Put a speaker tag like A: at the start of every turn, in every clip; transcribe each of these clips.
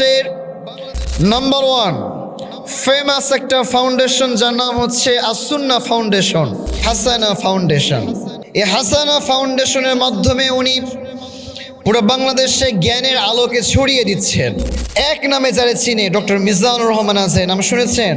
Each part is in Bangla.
A: বাংলাদেশের নাম্বার ওয়ান ফেমাস একটা ফাউন্ডেশন যার নাম হচ্ছে আসুন্না ফাউন্ডেশন হাসানা ফাউন্ডেশন এই হাসানা ফাউন্ডেশনের মাধ্যমে উনি পুরো বাংলাদেশে জ্ঞানের আলোকে ছড়িয়ে দিচ্ছেন। এক নামে যারা চিনে, ডক্টর মিজানুর রহমান আছে নাম শুনেছেন?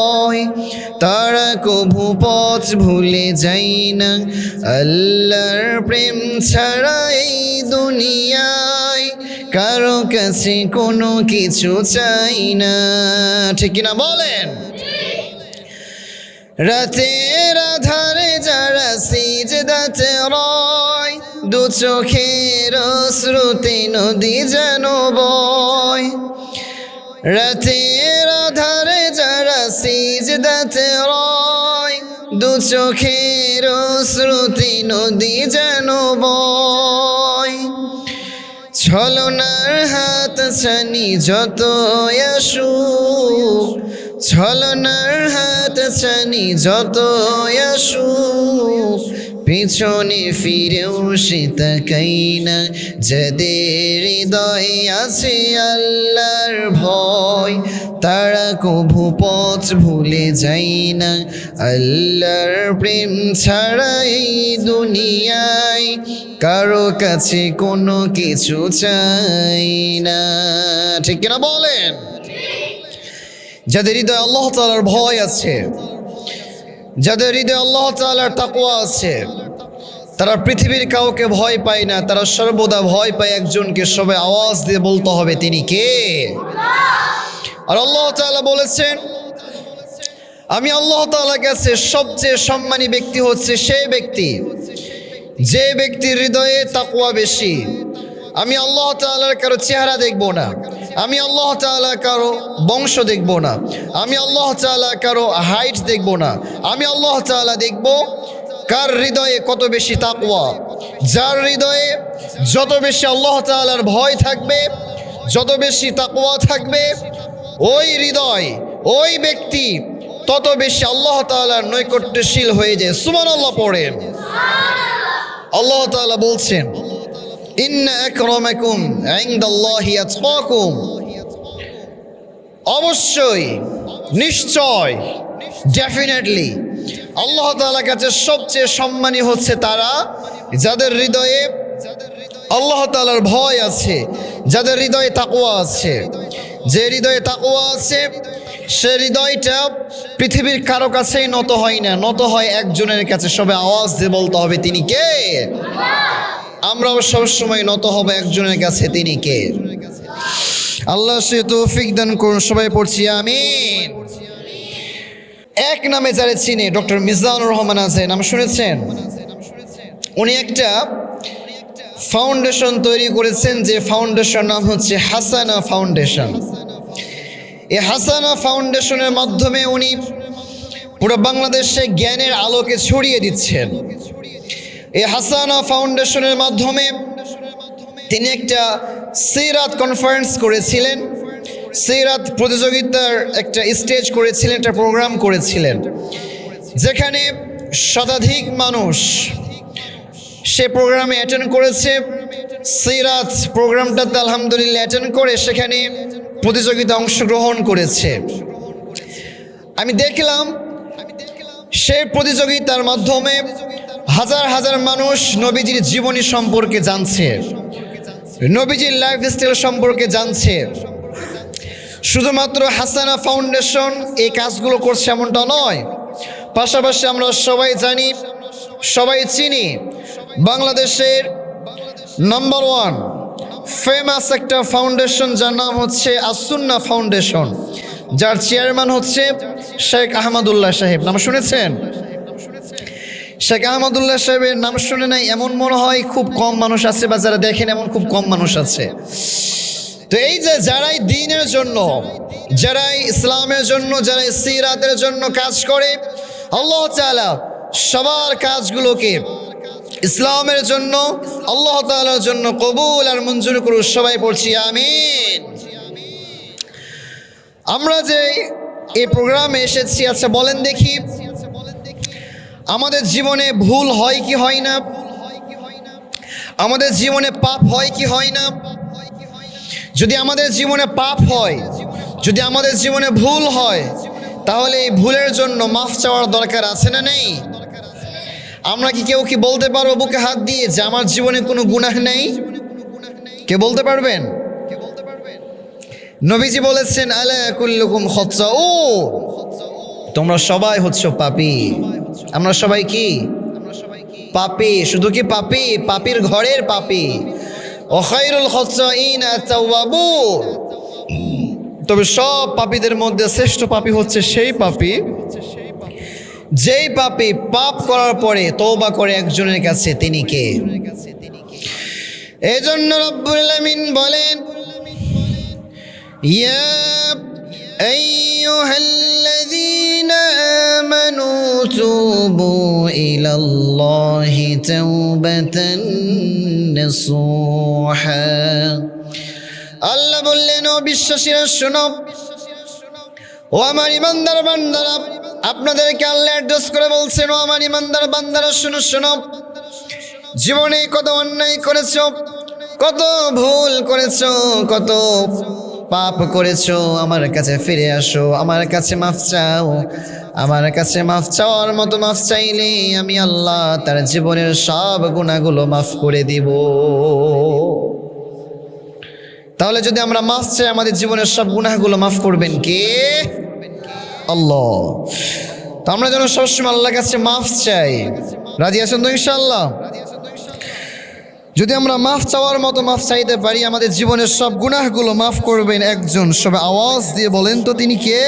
A: তারা কভু পথ ভুলে যাই না। আল্লাহর প্রেম ছাড়া এই দুনিয়ায় কারও কাছে কোনো কিছু চাই না। ঠিক কিনা বলেন? রাতের আধারে যারা সিজদাতে রয়, দু চোখের শ্রুতি নদী যেন বয়। রাতের আধারে যারা সিজদাতে রয়, দু চোখের শ্রুতি নদী যেন বয়। ছলনার হাত ছানি যত আসু ছলনার হাত ছানি যত আসু পিছনে ফিরেও সে তাকাই না। যাদের হৃদয়ে আছে আল্লাহর ভয়, তারা কভু পথ ভুলে যাই না। আল্লাহর প্রেম ছাড়া এই দুনিয়ায় কারও কাছে কোনো কিছু চাই না। ঠিক কিনা বলেন? যাদের হৃদয়ে আল্লাহ তালার ভয় আছে যাদের হৃদয়ে আল্লাহ তালার তাকুয়া আছে, তারা পৃথিবীর কাউকে ভয় পায় না, তারা সর্বদা ভয় পায় একজনকে, সবাই আওয়াজ দিয়ে বলতে হবে, তিনি কে? আর আল্লাহ তাআলা বলেছেন, আমি আল্লাহ তাআলার কাছে সবচেয়ে সম্মানী ব্যক্তি হচ্ছে সেই ব্যক্তি, যে ব্যক্তির হৃদয়ে তাকুয়া বেশি। আমি আল্লাহ তাআলার কারও চেহারা দেখব না। আমি আল্লাহ তাআলা কারও বংশ দেখব না। আমি আল্লাহ তাআলা কারও হাইট দেখব না। আমি আল্লাহ তাআলা দেখব কার হৃদয়ে কত বেশি তাকুয়া যার হৃদয়ে যত বেশি আল্লাহ তাআলার ভয় থাকবে, যত বেশি তাকুয়া থাকবে, ওই হৃদয়, ওই ব্যক্তি তত বেশি আল্লাহ তাআলার নৈকট্যশীল হয়ে যায়। সুমান আল্লাহ পড়েন। আল্লাহ তাআলা বলছেন অবশ্যই, নিশ্চয় ডেফিনেটলি আল্লাহ তাআলার কাছে সবচেয়ে সম্মানী হচ্ছে তারা যাদের হৃদয়ে আল্লাহ তালার ভয় আছে, যাদের হৃদয়ে তাকুয়া আছে। যে হৃদয়ে তাকুয়া আছে, সে হৃদয়টা পৃথিবীর কারও কাছেই নত হয় না, নত হয় একজনের কাছে। সবে আওয়াজ দিয়ে বলতে হবে, তিনি কে? আমরাও সবসময় নত হব একজনের কাছে, তিনি কে? আল্লাহ সে তৌফিক দান করুন, সবাই পড়ছি আমি এক নামে যারা চিনে, ডক্টর মিজানুর রহমান আছে, নাম শুনেছেন? উনি একটা ফাউন্ডেশন তৈরি করেছেন, যে ফাউন্ডেশন নাম হচ্ছে হাসানা ফাউন্ডেশন। এই হাসানা ফাউন্ডেশনের মাধ্যমে উনি পুরো বাংলাদেশে জ্ঞানের আলোকে ছড়িয়ে দিচ্ছেন। এই হাসানা ফাউন্ডেশনের মাধ্যমে তিনি একটা সিরাত কনফারেন্স করেছিলেন। সিরাত প্রতিযোগিতার একটা স্টেজ করেছিলেন, একটা প্রোগ্রাম করেছিলেন। যেখানে শতাধিক মানুষ সে প্রোগ্রামে অ্যাটেন্ড করেছে। সিরাত প্রোগ্রামটাতে আলহামদুলিল্লাহ অ্যাটেন্ড করে, সেখানে প্রতিযোগিতা অংশগ্রহণ করেছে। আমি দেখলাম সেই প্রতিযোগিতার মাধ্যমে হাজার হাজার মানুষ নবীজির জীবনী সম্পর্কে জানছে। নবীজির লাইফস্টাইল সম্পর্কে জানছে। শুধুমাত্র হাসানা ফাউন্ডেশন এই কাজগুলো করছে এমনটা নয়। পাশাপাশি আমরা সবাই জানি, সবাই চিনি, বাংলাদেশের নাম্বার ওয়ান ফেমাস একটা ফাউন্ডেশন যার নাম হচ্ছে আসুন্না ফাউন্ডেশন যার চেয়ারম্যান হচ্ছে শেখ আহমদুল্লাহ সাহেব। নাম শুনেছেন? শেখ আহমদুল্লাহ সাহেবের নাম শুনে নাই, এমন মনে হয় খুব কম মানুষ আছে বা যারা দেখেন এমন খুব কম মানুষ আছে। তো এই যে যারাই দিনের জন্য, যারাই ইসলামের জন্য, যারাই সিরাতের জন্য কাজ করে, আল্লাহ তাআলা সবার কাজগুলোকে ইসলামের জন্য, আল্লাহ তাআলার জন্য কবুল আর মঞ্জুর করুন সবাই পড়ছি, আমিন। আমরা যে এই প্রোগ্রামে এসেছি আচ্ছা বলেন দেখি। আমাদের জীবনে ভুল হয় কি হয় না? আমাদের জীবনে পাপ হয় কি হয় না? যদি আমাদের জীবনে পাপ হয়, যদি আমাদের জীবনে ভুল হয়, তাহলে এই ভুলের জন্য মাফ চাওয়ার দরকার আছে না নেই? আমরা কি কেউ কি বলতে পারব বুকে হাত দিয়ে যে আমার জীবনে কোনো গুনাহ নেই? কে বলতে পারবেন? নবীজি বলেছেন, আলা কুল্লুকুম ও তোমরা সবাই হচ্ছ পাপি। আমরা সবাই কি? পাপি। শুধু কি পাপি? পাপির ঘরের পাপি। অখাইরুল তবে সব পাপীদের মধ্যে শ্রেষ্ঠ পাপী হচ্ছে সেই পাপী। যেই পাপী পাপ করার পরে তৌবা করে একজনের কাছে তিনি কে? এই জন্য রব্বুল আলামিন বলেন ইয়া أيها الذين آمنوا توبوا إلى الله توبة نصوحا আল্লাহ বললেন ও বিশ্বাসীরা শোনো ও আমার ইমানদার বান্দারা আপনাদেরকে আল্লাহ অ্যাড্রেস করে বলছেন ও আমার ইমানদার বান্দারা শোনো শোনো জীবনে কত অন্যায় করেছ কত ভুল করেছ কত পাপ করেছ, আমার কাছে ফিরে আসো, আমার কাছে মাফ চাও, আমার কাছে মাফ চাওয়ার মতো মাফ চাইলে আমি আল্লাহ তার জীবনের সব গুণাগুলো মাফ করে দিব। তাহলে যদি আমরা মাফ চাই, আমাদের জীবনের সব গুণাগুলো মাফ করবেন কে? আল্লাহ। তো আমরা যেন সবসময় আল্লাহর কাছে মাফ চাই। রাজি আছেন তো ইনশাল্লাহ যদি আমরা মাফ চাওয়ার মতো মাফ চাইতে পারি, আমাদের জীবনের সব গুনাহগুলো মাফ করবেন একজন। সবে আওয়াজ দিয়ে বলেন তো তিনি কে?